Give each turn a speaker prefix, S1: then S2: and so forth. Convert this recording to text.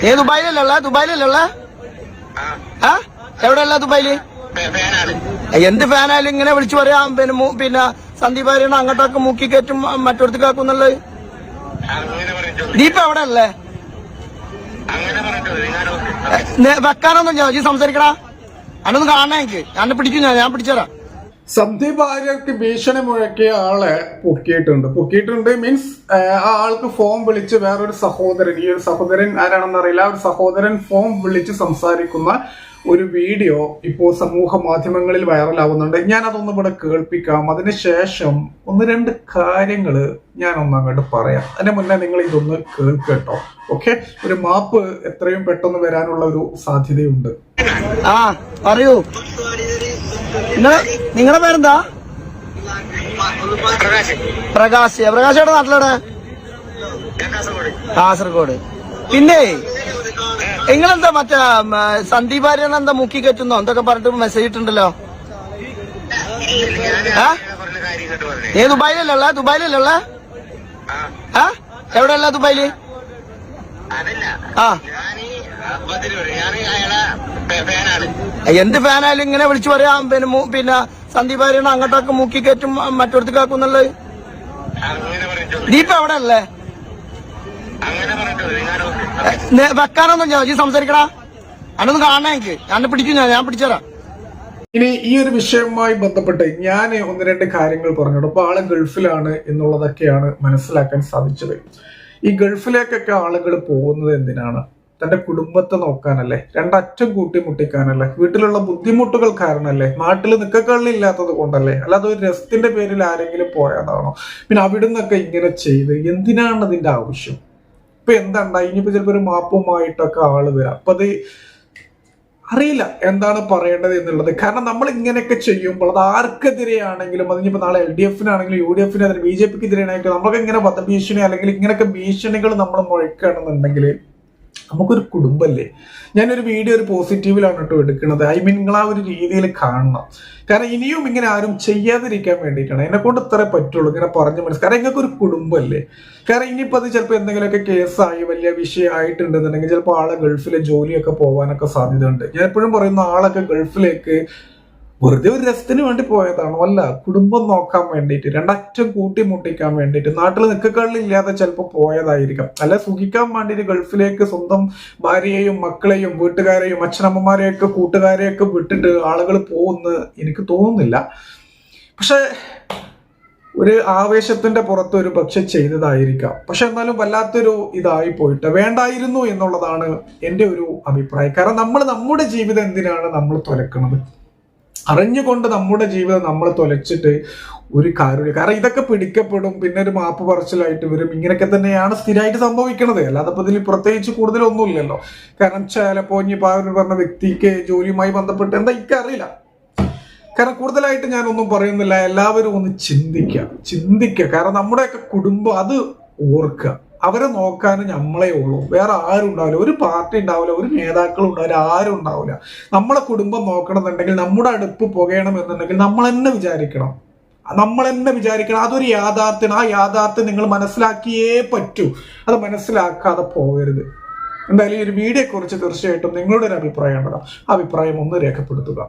S1: ഏ ദുബായിലല്ലേ ദുബായിലല്ലേ ആ. എവിടെയല്ല
S2: ദുബായിൽ?
S1: എന്ത് ഫാനായാലും ഇങ്ങനെ വിളിച്ചു പറയാ. പിന്നെ പിന്നെ സന്ദീപ് ആര്യണ അങ്ങോട്ടൊക്കെ മുക്കി കയറ്റും മറ്റൊടത്തേക്കാക്കും എന്നുള്ളത് നീ ഇപ്പൊ എവിടെ അല്ലേ വെക്കാനൊന്നും ഞാൻ സംസാരിക്കടാ. അന്നൊന്ന് കാണാൻ എനിക്ക്. ഞാൻ പിടിക്കും ഞാൻ ഞാൻ പിടിച്ചതരാം.
S3: സന്ദീപ് ഭാര്യക്ക് ഭീഷണി മുഴക്കിയ ആളെ പൊക്കിയിട്ടുണ്ട്. പൊക്കിയിട്ടുണ്ട് മീൻസ് ആ ആൾക്ക് ഫോൺ വിളിച്ച് വേറൊരു സഹോദരൻ ഈ ഒരു സഹോദരൻ ആരാണെന്ന് അറിയില്ല. ഒരു സഹോദരൻ ഫോം വിളിച്ച് സംസാരിക്കുന്ന ഒരു വീഡിയോ ഇപ്പോൾ സമൂഹ മാധ്യമങ്ങളിൽ വൈറലാവുന്നുണ്ട് ഞാൻ അതൊന്നും ഇവിടെ കേൾപ്പിക്കാം. അതിനുശേഷം ഒന്ന് രണ്ട് കാര്യങ്ങൾ ഞാൻ ഒന്ന് അങ്ങോട്ട് പറയാം. അതിന് മുന്നേ നിങ്ങൾ ഇതൊന്ന് കേൾക്കട്ടോ. ഓക്കെ ഒരു മാപ്പ് എത്രയും പെട്ടെന്ന് വരാനുള്ള ഒരു സാധ്യതയുണ്ട്.
S1: ആ പറയൂ. നിങ്ങളെ നിങ്ങളുടെ പേരെന്താ?
S2: പ്രകാശ്.
S1: പ്രകാശ്. എവിടെ നാട്ടിലെവിടെ?
S2: കാസർഗോഡ്.
S1: പിന്നെ നിങ്ങളെന്താ മറ്റേ സന്ദീപ് എന്താ മുക്കി കയറ്റുന്നോ എന്തൊക്കെ പറഞ്ഞിട്ട് മെസ്സേജ് ഇട്ടുണ്ടല്ലോ ഏ? ദുബായിലല്ലേ ദുബായിലല്ലേ
S2: ആ.
S1: ആ എവിടെയല്ല
S2: ദുബായിൽ?
S1: ആ. എന്ത് ഫാനായാലും ഇങ്ങനെ വിളിച്ചു പറയാം. പിന്നെ പിന്നെ സന്ദീപ് ആര്യണ അങ്ങോട്ടൊക്കെ മുക്കി കയറ്റും മറ്റൊടത്തേക്കാക്കും എന്നുള്ളത്.
S2: അങ്ങനെ പറഞ്ഞോളൂ
S1: നീ ഇപ്പൊ എവിടെ അല്ലേ വെക്കാനൊന്നും ഞാൻ ഈ സംസാരിക്കടാ. അന്നൊന്ന് കാണാൻ എനിക്ക്. ഞാൻ പിടിക്കും ഞാൻ ഞാൻ പിടിച്ചതരാം.
S3: ഇനി ഈ ഒരു വിഷയവുമായി ബന്ധപ്പെട്ട് ഞാൻ ഒന്ന് രണ്ട് കാര്യങ്ങൾ പറഞ്ഞു അപ്പൊ ആൾ ഗൾഫിലാണ് എന്നുള്ളതൊക്കെയാണ് മനസ്സിലാക്കാൻ സാധിച്ചത്. ഈ ഗൾഫിലേക്കൊക്കെ ആളുകൾ പോകുന്നത് എന്തിനാണ്? തന്റെ കുടുംബത്തെ നോക്കാനല്ലേ? രണ്ടറ്റം കൂട്ടിമുട്ടിക്കാനല്ലേ വീട്ടിലുള്ള ബുദ്ധിമുട്ടുകൾ കാരണല്ലേ? നാട്ടിൽ നിക്കക്കള്ളില്ലാത്തത് കൊണ്ടല്ലേ? അല്ലാതെ ഒരു രസത്തിന്റെ പേരിൽ ആരെങ്കിലും പോയതാണോ പിന്നെ അവിടുന്നൊക്കെ ഇങ്ങനെ ചെയ്ത് എന്തിനാണ് അതിന്റെ ആവശ്യം? ഇപ്പൊ എന്താ ഇനിയിപ്പോ ചിലപ്പോ ഒരു മാപ്പുമായിട്ടൊക്കെ ആൾ വരാം. അപ്പൊ അത് അറിയില്ല എന്താണ് പറയേണ്ടത് എന്നുള്ളത്. കാരണം നമ്മൾ ഇങ്ങനെയൊക്കെ ചെയ്യുമ്പോൾ അത് ആർക്കെതിരെയാണെങ്കിലും അതിനിപ്പോ നാളെ എൽ ഡി എഫിനാണെങ്കിലും യു ഡി എഫിന് അതിന് ബി ജെ പിക്ക് എതിരെയാണെങ്കിലും നമ്മളൊക്കെ ഇങ്ങനെ വധഭീഷണി അല്ലെങ്കിൽ ഇങ്ങനെയൊക്കെ ഭീഷണികൾ നമ്മൾ മുഴക്കുകയാണെന്നുണ്ടെങ്കിൽ നമുക്കൊരു കുടുംബല്ലേ? ഞാനൊരു വീഡിയോ ഒരു പോസിറ്റീവിലാണ് കേട്ടോ എടുക്കുന്നത് ഐ മീൻ നിങ്ങൾ ആ ഒരു രീതിയിൽ കാണണം. കാരണം ഇനിയും ഇങ്ങനെ ആരും ചെയ്യാതിരിക്കാൻ വേണ്ടിയിട്ടാണ്. എന്നെ കൊണ്ട് ഇത്രേ പറ്റുള്ളൂ. ഇങ്ങനെ പറഞ്ഞു മനസ്സിലാക്കി കാരണം നിങ്ങൾക്ക് ഒരു കുടുംബമല്ലേ കാരണം ഇനിയിപ്പോൾ അത് ചിലപ്പോൾ എന്തെങ്കിലുമൊക്കെ കേസായി വലിയ വിഷയമായിട്ടുണ്ടെന്നുണ്ടെങ്കിൽ ചിലപ്പോൾ ആളെ ഗൾഫിലെ ജോലിയൊക്കെ പോകാനൊക്കെ സാധ്യതയുണ്ട്. ഞാൻ എപ്പോഴും പറയുന്ന ആളൊക്കെ ഗൾഫിലേക്ക് വെറുതെ ഒരു രസത്തിന് വേണ്ടി പോയതാണോ. അല്ല കുടുംബം നോക്കാൻ വേണ്ടിയിട്ട് രണ്ടറ്റം കൂട്ടിമുട്ടിക്കാൻ വേണ്ടിയിട്ട് നാട്ടിൽ നിൽക്കക്കളില്ലാതെ ചിലപ്പോൾ പോയതായിരിക്കാം. അല്ല സുഖിക്കാൻ വേണ്ടിയിട്ട് ഗൾഫിലേക്ക് സ്വന്തം ഭാര്യയെയും മക്കളെയും വീട്ടുകാരെയും അച്ഛനമ്മമാരെയൊക്കെ കൂട്ടുകാരെയൊക്കെ വിട്ടിട്ട് ആളുകൾ പോകുമെന്ന് എനിക്ക് തോന്നുന്നില്ല. പക്ഷേ ഒരു ആവേശത്തിന്റെ പുറത്ത് ഒരു പക്ഷെ ചെയ്തതായിരിക്കാം. പക്ഷെ എന്നാലും വല്ലാത്തൊരു ഇതായി പോയിട്ട് വേണ്ടായിരുന്നു എന്നുള്ളതാണ് എന്റെ ഒരു അഭിപ്രായം. കാരണം നമ്മൾ നമ്മുടെ ജീവിതം എന്തിനാണ് നമ്മൾ തുലക്കുന്നത് അറിഞ്ഞുകൊണ്ട് നമ്മുടെ ജീവിതം നമ്മൾ തുലച്ചിട്ട് ഒരു കാര്യമില്ല. കാരണം ഇതൊക്കെ പിടിക്കപ്പെടും പിന്നെ ഒരു മാപ്പ് പറച്ചിലായിട്ട് വരും. ഇങ്ങനെയൊക്കെ തന്നെയാണ് സ്ഥിരമായിട്ട് സംഭവിക്കുന്നത് അല്ലാതെ ഇപ്പോൾ ഇതിൽ പ്രത്യേകിച്ച് കൂടുതലൊന്നുമില്ലല്ലോ. കാരണം ചിലപ്പോൾ ഇനിയിപ്പോൾ ആ ഒരു പറഞ്ഞ വ്യക്തിക്ക് ജോലിയുമായി ബന്ധപ്പെട്ട് എന്താ എനിക്കറിയില്ല കാരണം കൂടുതലായിട്ട് ഞാനൊന്നും പറയുന്നില്ല. എല്ലാവരും ഒന്ന് ചിന്തിക്കുക ചിന്തിക്കുക കാരണം നമ്മുടെയൊക്കെ കുടുംബം അത് ഓർക്കുക അവരെ നോക്കാൻ നമ്മളെ ഉള്ളൂ. വേറെ ആരും ഉണ്ടാവില്ല. ഒരു പാർട്ടി ഉണ്ടാവില്ല ഒരു നേതാക്കൾ ഉണ്ടാവില്ല ആരും ഉണ്ടാവില്ല. നമ്മളെ കുടുംബം നോക്കണമെന്നുണ്ടെങ്കിൽ നമ്മുടെ അടുപ്പ് പുകയണം എന്നുണ്ടെങ്കിൽ നമ്മൾ തന്നെ വിചാരിക്കണം. നമ്മൾ തന്നെ വിചാരിക്കണം. അതൊരു യാഥാർത്ഥ്യം ആ യാഥാർത്ഥ്യം നിങ്ങൾ മനസ്സിലാക്കിയേ പറ്റൂ. അത് മനസ്സിലാക്കാതെ പോകരുത്. എന്തായാലും ഈ ഒരു വീഡിയോയെക്കുറിച്ച് തീർച്ചയായിട്ടും നിങ്ങളുടെ ഒരു അഭിപ്രായം ഉണ്ടാകാം അഭിപ്രായം ഒന്ന് രേഖപ്പെടുത്തുക.